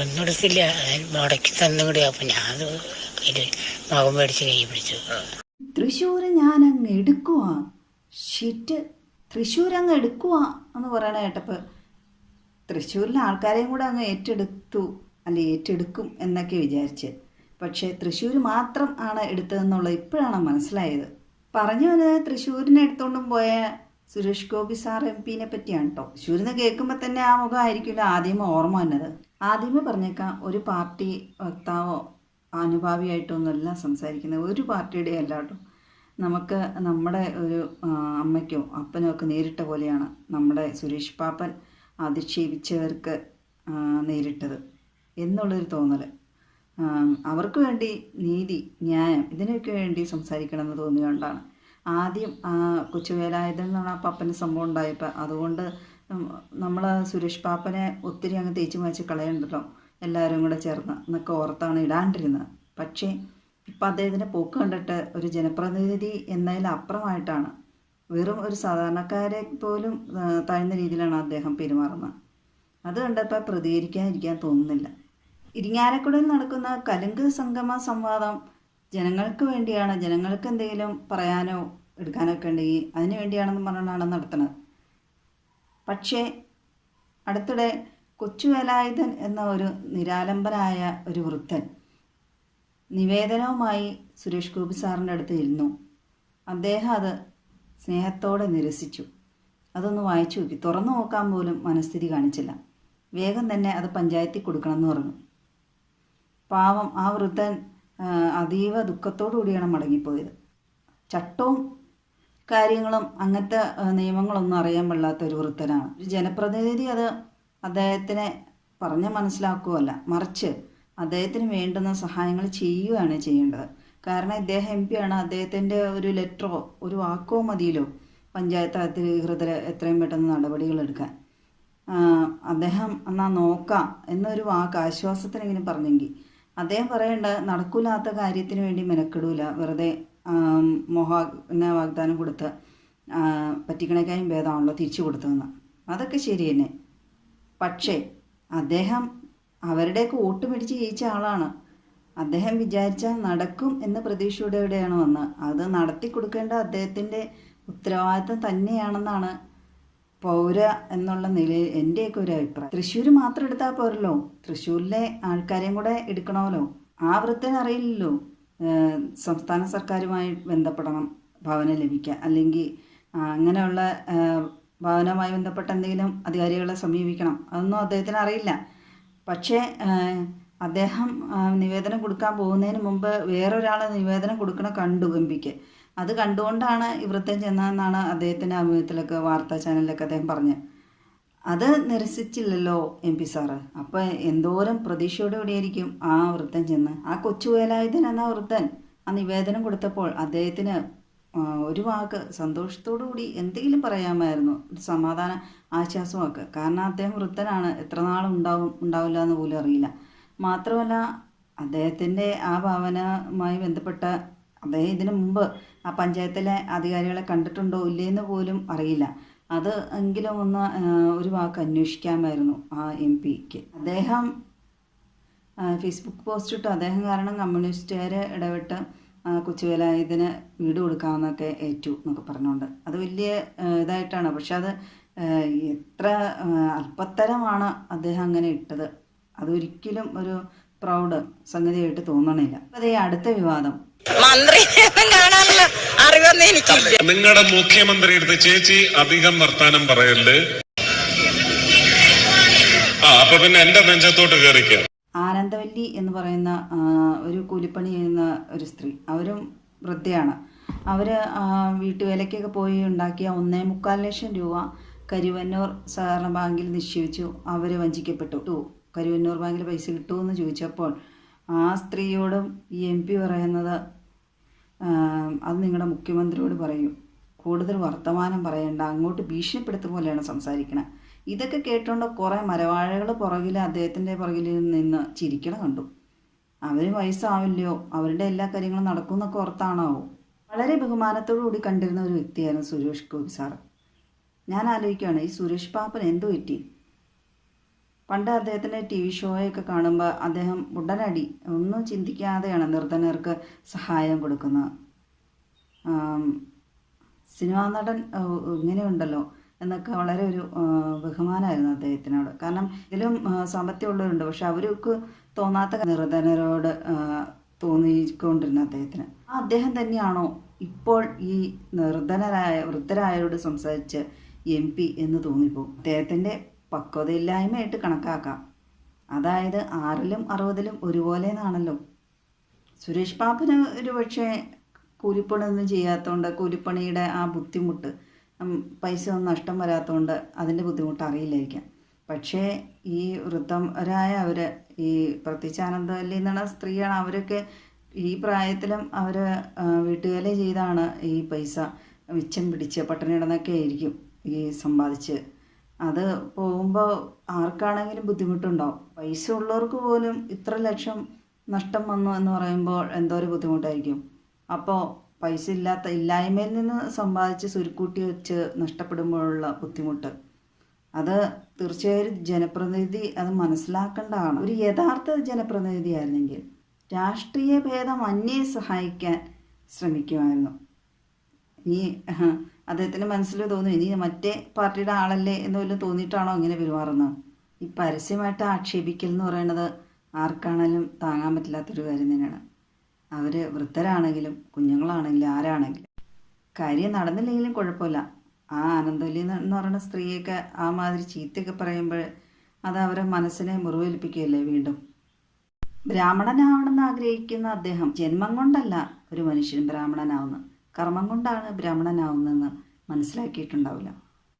ഒന്നും എടുത്തില്ല മുടക്കി തന്നും കൂടി. അപ്പൊ ഞാൻ മുഖം മേടിച്ച് കൈ പിടിച്ചു. തൃശ്ശൂർ ഞാൻ അങ്ങ് എടുക്കുവാ. ഷിറ്റ് തൃശ്ശൂർ അങ്ങ് എടുക്കുവാ എന്ന് പറയണ കേട്ടപ്പോൾ തൃശ്ശൂരിലെ ആൾക്കാരെയും കൂടെ അങ്ങ് ഏറ്റെടുത്തു. അല്ലെ ഏറ്റെടുക്കും എന്നൊക്കെ വിചാരിച്ച്. പക്ഷേ തൃശ്ശൂർ മാത്രം ആണ് എടുത്തതെന്നുള്ളത് ഇപ്പോഴാണ് മനസ്സിലായത്. പറഞ്ഞു വന്നത് തൃശ്ശൂരിനെ എടുത്തുകൊണ്ടും പോയ സുരേഷ് ഗോപി സാർ എം പിനെ പറ്റിയാണ് കേട്ടോ തൃശ്ശൂരിൽ നിന്ന് കേൾക്കുമ്പോൾ തന്നെ ആ മുഖം ആയിരിക്കില്ല ആദ്യം ഓർമ്മ വന്നത്. ആദ്യമേ പറഞ്ഞേക്കാം ഒരു പാർട്ടി വക്താവോ അനുഭാവിയായിട്ടൊന്നുമല്ല സംസാരിക്കുന്നത്. ഒരു പാർട്ടിയുടെ അല്ല കേട്ടോ. നമുക്ക് നമ്മുടെ ഒരു അമ്മയ്ക്കോ അപ്പനോ ഒക്കെ നേരിട്ട പോലെയാണ് നമ്മുടെ സുരേഷ് പാപ്പൻ അധിക്ഷേപിച്ചവർക്ക് നേരിട്ടത് എന്നുള്ളൊരു തോന്നൽ അവർക്ക് വേണ്ടി നീതി ന്യായം ഇതിനൊക്കെ വേണ്ടി സംസാരിക്കണമെന്ന് തോന്നിയുകൊണ്ടാണ് ആദ്യം കൊച്ചുവേലായതെന്നാണ് ആ പപ്പന് സംഭവം ഉണ്ടായപ്പോൾ അതുകൊണ്ട് നമ്മൾ സുരേഷ് പാപ്പനെ ഒത്തിരി അങ്ങ് തേച്ച് മാച്ച് കളയണ്ടല്ലോ എല്ലാവരും കൂടെ ചേർന്ന് എന്നൊക്കെ ഓർത്താണ് ഇടാണ്ടിരുന്നത്. പക്ഷേ ഇപ്പം അദ്ദേഹത്തിന്റെ പോക്ക് കണ്ടിട്ട് ഒരു ജനപ്രതിനിധി എന്നതിലപ്പുറമായിട്ടാണ് വെറും ഒരു സാധാരണക്കാരെ പോലും താഴ്ന്ന രീതിയിലാണ് അദ്ദേഹം പെരുമാറുന്നത്. അത് കണ്ടപ്പോൾ പ്രതികരിക്കാതിരിക്കാൻ തോന്നുന്നില്ല. ഇരിങ്ങാലക്കുടയിൽ നടക്കുന്ന കലുങ്ക് സംഗമ സംവാദം ജനങ്ങൾക്ക് വേണ്ടിയാണ്. ജനങ്ങൾക്ക് എന്തെങ്കിലും പറയാനോ എടുക്കാനോ ഒക്കെ ഉണ്ടെങ്കിൽ അതിന് വേണ്ടിയാണെന്ന് പറഞ്ഞാണ് നടത്തുന്നത്. പക്ഷേ അടുത്തിടെ കൊച്ചുവേലായുധൻ എന്ന ഒരു നിരാലംബനായ ഒരു വൃദ്ധൻ നിവേദനവുമായി സുരേഷ് ഗോപി സാറിന്റെ അടുത്ത് ഇരുന്നു. അദ്ദേഹം അത് സ്നേഹത്തോടെ നിരസിച്ചു. അതൊന്ന് വായിച്ചു നോക്കി. തുറന്നു നോക്കാൻ പോലും മനസ്ഥിതി കാണിച്ചില്ല. വേഗം തന്നെ അത് പഞ്ചായത്തിൽ കൊടുക്കണമെന്ന് പറഞ്ഞു. പാവം ആ വൃദ്ധൻ അതീവ ദുഃഖത്തോടു കൂടിയാണ് മടങ്ങിപ്പോയത്. ചട്ടവും കാര്യങ്ങളും അങ്ങനത്തെ നിയമങ്ങളൊന്നും അറിയാൻ പാടില്ലാത്ത ഒരു വൃത്തനാണ് ഒരു ജനപ്രതിനിധി അത് അദ്ദേഹത്തിനെ പറഞ്ഞ് മനസ്സിലാക്കുകയല്ല മറിച്ച് അദ്ദേഹത്തിന് വേണ്ടുന്ന സഹായങ്ങൾ ചെയ്യുകയാണ് ചെയ്യേണ്ടത്. കാരണം ഇദ്ദേഹം എം ആണ് അദ്ദേഹത്തിന്റെ ഒരു ലെറ്ററോ ഒരു വാക്കോ മതിയല്ലോ പഞ്ചായത്ത് അധികൃതർ എത്രയും പെട്ടെന്ന് നടപടികൾ എടുക്കാൻ. അദ്ദേഹം എന്നാ നോക്കാം എന്നൊരു വാക്ക് ആശ്വാസത്തിനെങ്കിലും പറഞ്ഞെങ്കിൽ അദ്ദേഹം പറയേണ്ട നടക്കൂലാത്ത കാര്യത്തിന് വേണ്ടി മെനക്കെടൂല വെറുതെ മോഹാന വാഗ്ദാനം കൊടുത്ത് പറ്റിക്കണേക്കായും ഭേദമാണല്ലോ തിരിച്ചു കൊടുത്തതെന്ന്. അതൊക്കെ ശരി തന്നെ. പക്ഷേ അദ്ദേഹം അവരുടെയൊക്കെ വോട്ട് പിടിച്ച് ജയിച്ച ആളാണ്. അദ്ദേഹം വിചാരിച്ചാൽ നടക്കും എന്ന പ്രതീക്ഷയോടെയാണ് വന്ന് അത് നടത്തി കൊടുക്കേണ്ട അദ്ദേഹത്തിന്റെ ഉത്തരവാദിത്തം തന്നെയാണെന്നാണ് പൗര എന്നുള്ള നിലയിൽ എന്റെയൊക്കെ ഒരു അഭിപ്രായം. തൃശ്ശൂർ മാത്രം എടുത്താൽ പോരല്ലോ. തൃശ്ശൂരിലെ ആൾക്കാരെയും കൂടെ എടുക്കണമല്ലോ. ആ വൃത്തിനറിയില്ലല്ലോ സംസ്ഥാന സർക്കാരുമായി ബന്ധപ്പെടണം ഭവനം ലഭിക്കുക അല്ലെങ്കിൽ അങ്ങനെയുള്ള ഭവനവുമായി ബന്ധപ്പെട്ട എന്തെങ്കിലും അധികാരികളെ സമീപിക്കണം. അതൊന്നും അദ്ദേഹത്തിന് അറിയില്ല. പക്ഷേ അദ്ദേഹം നിവേദനം കൊടുക്കാൻ പോകുന്നതിന് മുമ്പ് വേറൊരാൾ നിവേദനം കൊടുക്കണ കണ്ടു എം പിക്ക് അത് കണ്ടുകൊണ്ടാണ് ഈ വൃത്തം ചെന്നതെന്നാണ് അദ്ദേഹത്തിന്റെ അഭിമുഖത്തിലൊക്കെ വാർത്താ ചാനലിലൊക്കെ അദ്ദേഹം പറഞ്ഞത്. അത് നിരസിച്ചില്ലല്ലോ എം പി സാറ്. അപ്പോൾ എന്തോരം പ്രതീക്ഷയോടെ കൂടിയായിരിക്കും ആ വൃത്തൻ ചെന്ന്. ആ കൊച്ചു വേലായുധൻ എന്ന വൃത്തൻ ആ നിവേദനം കൊടുത്തപ്പോൾ അദ്ദേഹത്തിന് ഒരു വാക്ക് സന്തോഷത്തോടു കൂടി എന്തെങ്കിലും പറയാമായിരുന്നു. ഒരു സമാധാന ആശ്വാസമൊക്കെ. കാരണം അദ്ദേഹം വൃത്തനാണ് എത്ര നാളും ഉണ്ടാവും ഉണ്ടാവില്ല എന്ന് പോലും അറിയില്ല. മാത്രമല്ല അദ്ദേഹത്തിന്റെ ആ ഭാവനയുമായി ബന്ധപ്പെട്ട അദ്ദേഹം ഇതിനു മുമ്പ് ആ പഞ്ചായത്തിലെ അധികാരികളെ കണ്ടിട്ടുണ്ടോ ഇല്ലയെന്ന് പോലും അറിയില്ല. അത് എങ്കിലും ഒന്ന് ഒരു വാക്ക് അന്വേഷിക്കാമായിരുന്നു ആ എം പിക്ക്. അദ്ദേഹം ഫേസ്ബുക്ക് പോസ്റ്റ് ഇട്ടു. അദ്ദേഹം കാരണം കമ്മ്യൂണിസ്റ്റുകാരെ ഇടപെട്ട് കൊച്ചുവേലായുധന് വീട് കൊടുക്കാമെന്നൊക്കെ ഏറ്റു എന്നൊക്കെ പറഞ്ഞുകൊണ്ട്. അത് വലിയ ഇതായിട്ടാണ്. പക്ഷെ അത് എത്ര അല്പത്തരമാണ് അദ്ദേഹം അങ്ങനെ ഇട്ടത്. അതൊരിക്കലും ഒരു പ്രൗഡ് സംഗതിയായിട്ട് തോന്നണില്ല. അതേ അടുത്ത വിവാദം. മന്ത്രിനെ കാണാനുള്ള അറിവൊന്നും എനിക്കില്ല. നിങ്ങളുടെ മുഖ്യമന്ത്രി അടുത്ത് ചേച്ചി അധികം വർത്താനം പറയല്ലേ ആ അപ്പൊ പിന്നെ എന്റെ നെഞ്ചത്തോട്ട് കയറിക്ക ആനന്ദവല്ലി എന്ന് പറയുന്ന ഒരു കൂലിപ്പണി ചെയ്യുന്ന ഒരു സ്ത്രീ. അവരും വൃദ്ധയാണ്. അവർ വീട്ടുവേലയ്ക്കൊക്കെ പോയി ഉണ്ടാക്കിയ ഒന്നേ മുക്കാൽ ലക്ഷം രൂപ കരുവന്നൂർ സഹകരണ ബാങ്കിൽ നിക്ഷേപിച്ചു. അവർ വഞ്ചിക്കപ്പെട്ടു. കരുവന്നൂർ ബാങ്കിൽ പൈസ കിട്ടുമെന്ന് ചോദിച്ചപ്പോൾ ആ സ്ത്രീയോടും ഈ എം പി പറയുന്നത് അത് നിങ്ങളുടെ മുഖ്യമന്ത്രിയോട് പറയൂ. കൂടുതൽ വർത്തമാനം പറയണ്ട. അങ്ങോട്ട് ഭീഷണിപ്പെടുത്തുന്ന പോലെയാണ് സംസാരിക്കണത് ഇതൊക്കെ കേട്ടുകൊണ്ട് കുറേ മരവാഴകൾ പുറകിൽ അദ്ദേഹത്തിന്റെ പുറകിൽ നിന്ന് ചിരിക്കണ കണ്ടു. അവർ വയസ്സാവില്ലയോ? അവരുടെ എല്ലാ കാര്യങ്ങളും നടക്കുമെന്നൊക്കെ ഓർത്താണാവോ വളരെ ബഹുമാനത്തോടു കൂടി കണ്ടിരുന്ന ഒരു വ്യക്തിയായിരുന്നു സുരേഷ് ഗോപി സാറ്. ഞാൻ ആലോചിക്കുകയാണ് ഈ സുരേഷ് പാപ്പൻ എന്തു പറ്റി? പണ്ട് അദ്ദേഹത്തിന്റെ ടി വി ഷോയൊക്കെ കാണുമ്പോൾ അദ്ദേഹം ഉടനടി ഒന്നും ചിന്തിക്കാതെയാണ് നിർധനർക്ക് സഹായം കൊടുക്കുന്നത്. സിനിമാ നടൻ ഇങ്ങനെയുണ്ടല്ലോ എന്നൊക്കെ വളരെ ഒരു ബഹുമാനമായിരുന്നു അദ്ദേഹത്തിനോട്. കാരണം ഇതിലും സാമ്പത്തികമുള്ളവരുണ്ട്. പക്ഷെ അവർക്ക് തോന്നാത്ത നിർധനരോട് തോന്നിക്കൊണ്ടിരുന്ന അദ്ദേഹത്തിന്. ആ അദ്ദേഹം തന്നെയാണോ ഇപ്പോൾ ഈ നിർധനരായ വൃദ്ധരായവരോട് സംസാരിച്ച് എം പി എന്ന് തോന്നിപ്പോകും? അദ്ദേഹത്തിന്റെ പക്വതയില്ലായ്മയായിട്ട് കണക്കാക്കാം. അതായത് ആറിലും അറുപതിലും ഒരുപോലെ എന്നാണല്ലോ സുരേഷ് ബാബുന് ഒരു പക്ഷേ കൂലിപ്പണിയൊന്നും ചെയ്യാത്തതുകൊണ്ട് കൂലിപ്പണിയുടെ ആ ബുദ്ധിമുട്ട് പൈസ ഒന്നും നഷ്ടം വരാത്തതുകൊണ്ട് അതിന്റെ ബുദ്ധിമുട്ട് അറിയില്ലായിരിക്കാം. പക്ഷേ ഈ വൃദ്ധരായ അവർ ഈ പ്രത്യേകിച്ച് ആനന്ദവല്ലി എന്നുള്ള സ്ത്രീയാണ് അവരൊക്കെ ഈ പ്രായത്തിലും അവർ വീട്ടുവേല ചെയ്താണ് ഈ പൈസ മിച്ചം പിടിച്ച് പട്ടിണി കിടന്നൊക്കെ ആയിരിക്കും ഈ സമ്പാദിച്ച് അത് പോകുമ്പോൾ ആർക്കാണെങ്കിലും ബുദ്ധിമുട്ടുണ്ടാവും. പൈസ ഉള്ളവർക്ക് പോലും ഇത്ര ലക്ഷം നഷ്ടം വന്നു എന്ന് പറയുമ്പോൾ എന്തോ ഒരു ബുദ്ധിമുട്ടായിരിക്കും. അപ്പോൾ പൈസ ഇല്ലാത്ത ഇല്ലായ്മയിൽ നിന്ന് സമ്പാദിച്ച് സുരുക്കൂട്ടി വെച്ച് നഷ്ടപ്പെടുമ്പോഴുള്ള ബുദ്ധിമുട്ട്. അത് തീർച്ചയായും ജനപ്രതിനിധി അത് മനസ്സിലാക്കേണ്ടതാണ് ഒരു യഥാർത്ഥ ജനപ്രതിനിധി ആയിരുന്നെങ്കിൽ രാഷ്ട്രീയ ഭേദം അന്യെ സഹായിക്കാൻ ശ്രമിക്കുമായിരുന്നു. ഇനി ആഹ്, അദ്ദേഹത്തിന് മനസ്സിൽ തോന്നും ഇനി മറ്റേ പാർട്ടിയുടെ ആളല്ലേ എന്ന് വല്ലതും തോന്നിയിട്ടാണോ ഇങ്ങനെ പെരുമാറുന്നത്? ഈ പരസ്യമായിട്ട് ആക്ഷേപിക്കൽ എന്ന് പറയുന്നത് ആർക്കാണേലും താങ്ങാൻ പറ്റില്ലാത്തൊരു കാര്യം തന്നെയാണ്. അവർ വൃദ്ധരാണെങ്കിലും കുഞ്ഞുങ്ങളാണെങ്കിലും ആരാണെങ്കിലും. കാര്യം നടന്നില്ലെങ്കിലും കുഴപ്പമില്ല. ആ ആനന്ദവല്ലി എന്ന് പറയുന്ന സ്ത്രീയൊക്കെ ആ മാതിരി ചീത്തയൊക്കെ പറയുമ്പോൾ അത് അവരെ മനസ്സിനെ മുറിവേൽപ്പിക്കുകയല്ലേ വീണ്ടും? ബ്രാഹ്മണനാവണമെന്ന് ആഗ്രഹിക്കുന്ന അദ്ദേഹം ജന്മം കൊണ്ടല്ല ഒരു മനുഷ്യൻ ബ്രാഹ്മണനാവുന്നത്. കർമ്മം കൊണ്ടാണ് ബ്രാഹ്മണനാവുന്നതെന്ന് മനസ്സിലാക്കിയിട്ടുണ്ടാവില്ല.